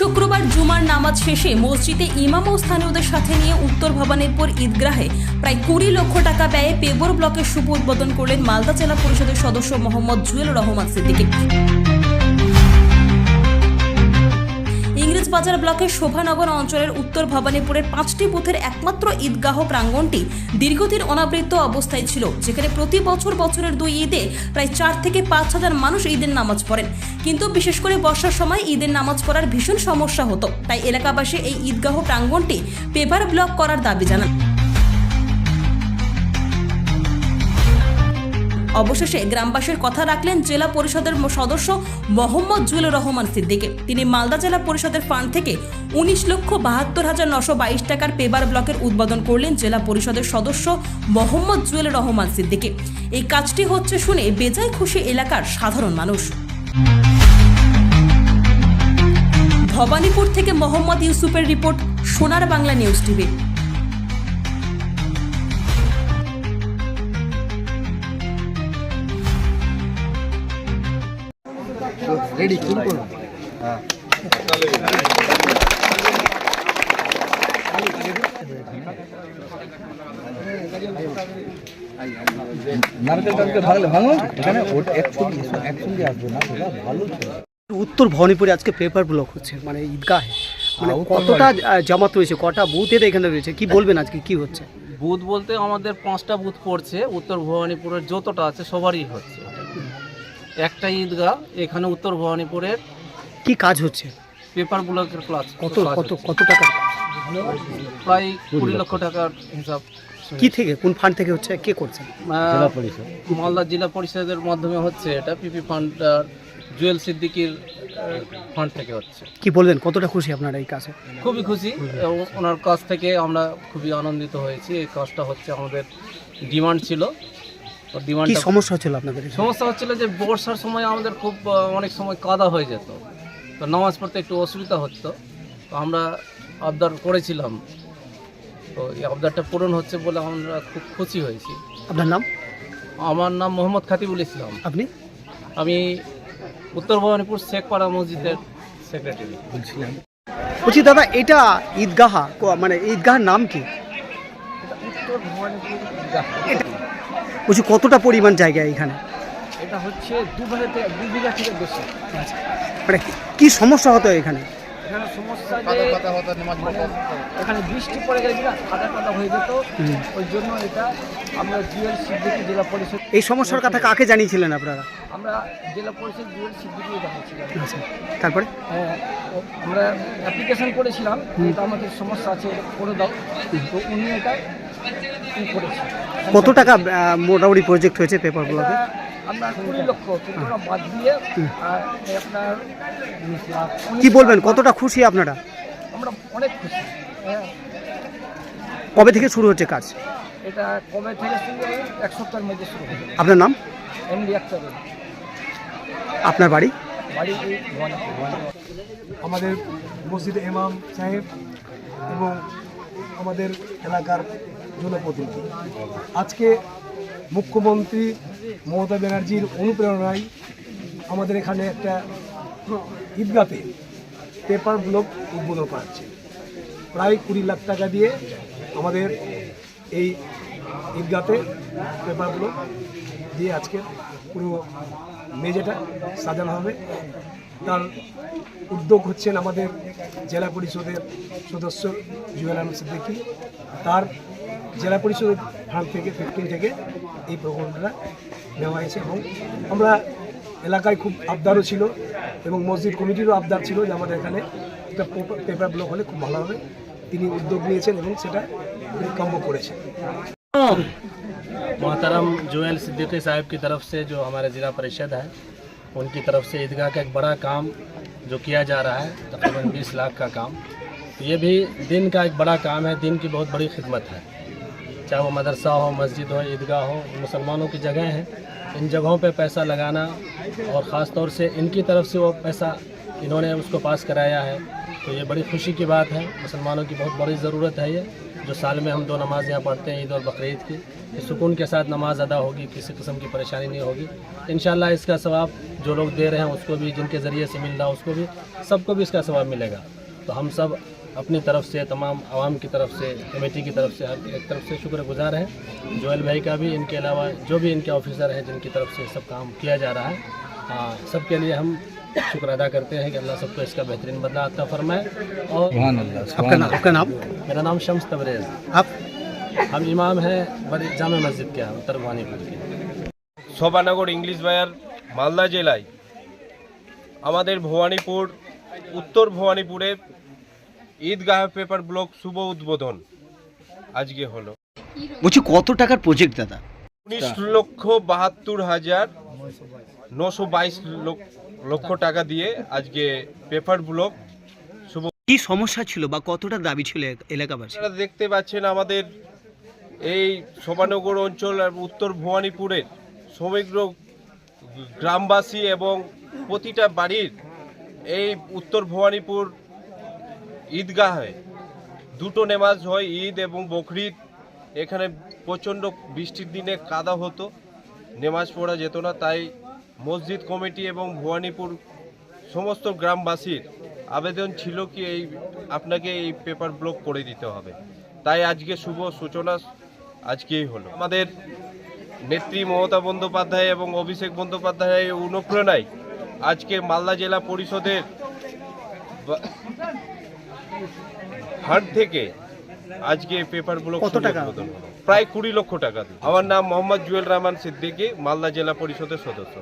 শুক্রবার জুমার নামাজ শেষে মসজিদে ইমাম ও স্থানীয়দের সাথে নিয়ে উত্তর ভবানীপুর ঈদগাহে প্রায় কুড়ি লক্ষ টাকা ব্যয়ে পেবর ব্লকের শুভ উদ্বোধন করলেন মালদা জেলা পরিষদের সদস্য মোহাম্মদ জুয়েল রহমান সিদ্দিকী। ইংরেজবাজার ব্লকের শোভানগর অঞ্চলের উত্তর ভবানীপুরের পাঁচটি বুথের একমাত্র ঈদগাহ প্রাঙ্গনটি দীর্ঘদিন অনাবৃত অবস্থায় ছিল, যেখানে প্রতি বছর বছরের দুই ঈদে প্রায় চার থেকে পাঁচ হাজার মানুষ ঈদের নামাজ পড়েন। কিন্তু বিশেষ করে বর্ষার সময় ঈদের নামাজ পড়ার ভীষণ সমস্যা হতো, তাই এলাকাবাসী এই ঈদগাহ প্রাঙ্গনটি পেপার ব্লক করার দাবি জানান। অবশেষে গ্রামবাসীর কথা রাখলেন জেলা পরিষদের সদস্য মোহাম্মদ জুয়েল রহমান সিদ্দিকে। তিনি মালদা জেলা পরিষদের ফান্ড থেকে উনিশ লক্ষ বাহাত্তর হাজার নশো বাইশ টাকার পেবার ব্লকের উদ্বোধন করলেন জেলা পরিষদের সদস্য মোহাম্মদ জুয়েল রহমান সিদ্দিকে। এই কাজটি হচ্ছে শুনে বেজায় খুশি এলাকার সাধারণ মানুষ। ভবানীপুর থেকে মোহাম্মদ ইউসুফের report, Sonar Bangla news TV. ভালো ছিল উত্তর ভবানীপুরে আজকে পেপার ব্লক হচ্ছে মানে ঈদগাহে। মানে হ্যাঁ, কতটা জামাত রয়েছে কটা বুথ বুথের এখানে রয়েছে? কি বলবেন আজকে কি হচ্ছে? বুথ বলতে আমাদের পাঁচটা বুথ পড়ছে উত্তর ভবানীপুরের যতটা আছে সবারই হচ্ছে। একটা ঈদগাহ এখানে উত্তর ভবানীপুরের কি কাজ হচ্ছে? পেপার ব্লকের ক্লাস কত কত কত টাকা? প্রায় কুড়ি লক্ষ টাকার হিসাব কি থেকে কোন ফান্ড থেকে হচ্ছে? কে করছে? মালদা জেলা পরিষদের মাধ্যমে হচ্ছে এটা পিপি ফান্ড আর জুয়েল সিদ্দিকির ফান্ড থেকে হচ্ছে। কি বলবেন কতটা খুশি আপনারা এই কাজে? খুবই খুশি। এবং ওনার কাছ থেকে আমরা খুবই আনন্দিত হয়েছি। এই কাজটা হচ্ছে আমাদের ডিমান্ড ছিল। কি সমস্যা হচ্ছিল আপনাদের সমস্যা হচ্ছিল যে বর্ষার সময় আমাদের খুব অনেক সময় কাদা হয়ে যেত। তো নামাজ পড়তে একটু অসুবিধা হতো তো আমরা আবদার করেছিলাম। তো এই আবদারটা পূরণ হচ্ছে বলে আমরা খুব খুশি হয়েছি। আপনার নাম? আমার নাম মোহাম্মদ খাতিবুল ইসলাম। আপনি? আমি উত্তর ভবানীপুর শেখপাড়া মসজিদের সেক্রেটারি বলছিলাম। বলছি দাদা এটা ঈদগাহ মানে ঈদগাহের নাম কি? উত্তর ভবানীপুর বলছি কতটা পরিমাণ জায়গা এখানে? এটা হচ্ছে দু বিঘা থেকে দু বিঘা থেকে বেশি। মানে কি সমস্যা হতো এখানে? এখানে সমস্যা যে এখানে বৃষ্টি পড়ে গেলে কিনা কাদা কাদা হয়ে যেত ওই জন্য এটা আমরা সিদ্দিকি জেলা পরিষদ এই সমস্যার কথা কাকে জানিয়েছিলেন আপনারা? আমরা জেলা পরিষদ জিএল সিদ্দিকি দেখাচ্ছিলাম আচ্ছা তারপরে? হ্যাঁ, আমরা অ্যাপ্লিকেশন করেছিলাম এটা আমাদের সমস্যা আছে করে দাও। তো উনি এটা কত টাকা মোটামুটি প্রজেক্ট হয়েছে পেপার ব্লকে এটা আমরা কুড়ি লক্ষ তোমরা বাদ দিয়ে আর এই আপনার উনিশ লাখ কি বলবেন কতটা খুশি আপনারা? আমরা অনেক খুশি। হ্যাঁ। কবে থেকে শুরু হচ্ছে কাজ? এটা কবে থেকে শুরু এক সপ্তাহের মধ্যে শুরু হবে। আপনার নাম? এমডি আপনার বাড়ি? বাড়ি আমাদের মসজিদে ইমাম সাহেব এবং আমাদের এলাকার জনপ্রতিনিধি আজকে মুখ্যমন্ত্রী মমতা ব্যানার্জির অনুপ্রেরণায় আমাদের এখানে একটা ঈদগাতে পেপার ব্লক উদ্বোধন করা হচ্ছে। প্রায় কুড়ি লাখ টাকা দিয়ে আমাদের এই ঈদগাতে পেপার ব্লক দিয়ে আজকে পুরো মেঝেটা সাজানো হবে। তার উদ্যোগ হচ্ছেন আমাদের জেলা পরিষদের সদস্য জুয়েল আহমেদ সিদ্দিকী। তার জেলা পরিষদের ফান্ড থেকে ফিফটিন থেকে এই প্রকল্পটা নেওয়া হয়েছে এবং আমরা এলাকায় খুব আবদারও ছিল এবং মসজিদ কমিটিরও আবদার ছিল যে আমাদের এখানে একটা পেপার ব্লক হলে খুব ভালো হবে তিনি উদ্যোগ নিয়েছেন এবং সেটা কাম্য করেছেন मोहतरम जोएल सिद्दीकी साहब की तरफ से जो हमारे ज़िला परिषद है उनकी तरफ से ईदगाह का एक बड़ा काम जो किया जा रहा है तकरीबन 20 लाख का काम तो ये भी दिन का एक बड़ा काम है दिन की बहुत बड़ी खिदमत है चाहे वो मदरसा हो, मस्जिद हो, ईदगाह हो, मुसलमानों की जगह हैं। इन जगहों पे पैसा लगाना और ख़ास तौर से इनकी तरफ़ से वो पैसा इन्होंने उसको पास कराया है। तो ये बड़ी खुशी की बात है। मुसलमानों की बहुत बड़ी ज़रूरत है ये, जो साल में हम दो नमाज़ यहाँ पढ़ते हैं, ईद और बकरीद की। कि सुकून के साथ नमाज़ अदा होगी, किसी किस्म की परेशानी नहीं होगी। इन इसका सवाब जो लोग दे रहे हैं, उसको भी, जिनके ज़रिए से मिल रहा उसको भी, सबको भी इसका सवाब मिलेगा। तो हम सब अपनी तरफ से तमाम आवाम की तरफ से कमेटी की तरफ से हर एक तरफ से शुक्रगुजार हैं जोएल भाई का भी इनके अलावा जो भी इनके ऑफिसर हैं जिनकी तरफ से सब काम किया जा रहा है हाँ, सबके लिए हम शुक्र अदा करते हैं कि अल्लाह सबको इसका बेहतरीन बदला अता फरमाए और सुभान अल्लाह आपका सुभान नाम आपका नाम मेरा नाम शम्स तबरेज़ आप हम इमाम हैं बड़ी जामे मस्जिद के हैं उत्तर भवानीपुर के শোভানগর ইংলিশ বাজার মালদা জেলায় আমাদের ভবানীপুর উত্তর ভবানীপুরে ঈদগাহ পেপার ব্লক শুভ উদ্বোধন। আজকে হলো। বলছি কত টাকার প্রজেক্ট দাদা? উনিশ লক্ষ বাহাত্তর হাজার নশো বাইশ লক্ষ টাকা দিয়ে আজকে পেপার ব্লক শুভ কি সমস্যা ছিল বা কতটা দাবি ছিল এলাকাবাসী আপনারা দেখতে পাচ্ছেন আমাদের এই শোভানগর অঞ্চল আর উত্তর ভবানীপুরের সমগ্র গ্রামবাসী এবং প্রতিটা বাড়ির এই উত্তর ভবানীপুর ঈদগাহে দুটো নেমাজ হয়, ঈদ এবং বকরিদ। এখানে প্রচণ্ড বৃষ্টির দিনে কাদা হতো। নেমাজ পড়া যেত না, তাই মসজিদ কমিটি এবং ভবানীপুর সমস্ত গ্রামবাসীর আবেদন ছিল কি এই আপনাকে এই পেপার ব্লক করে দিতে হবে। তাই আজকে শুভ সূচনা আজকেই হলো। আমাদের নেত্রী মমতা বন্দ্যোপাধ্যায় এবং অভিষেক বন্দ্যোপাধ্যায়ের অনুপ্রেরণায় আজকে মালদা জেলা পরিষদের ফান্ড থেকে আজকে পেপার ব্লক কত টাকা? প্রায় কুড়ি লক্ষ টাকা। আমার নাম মোহাম্মদ জুয়েল রহমান সিদ্দিকী মালদা জেলা পরিষদের সদস্য।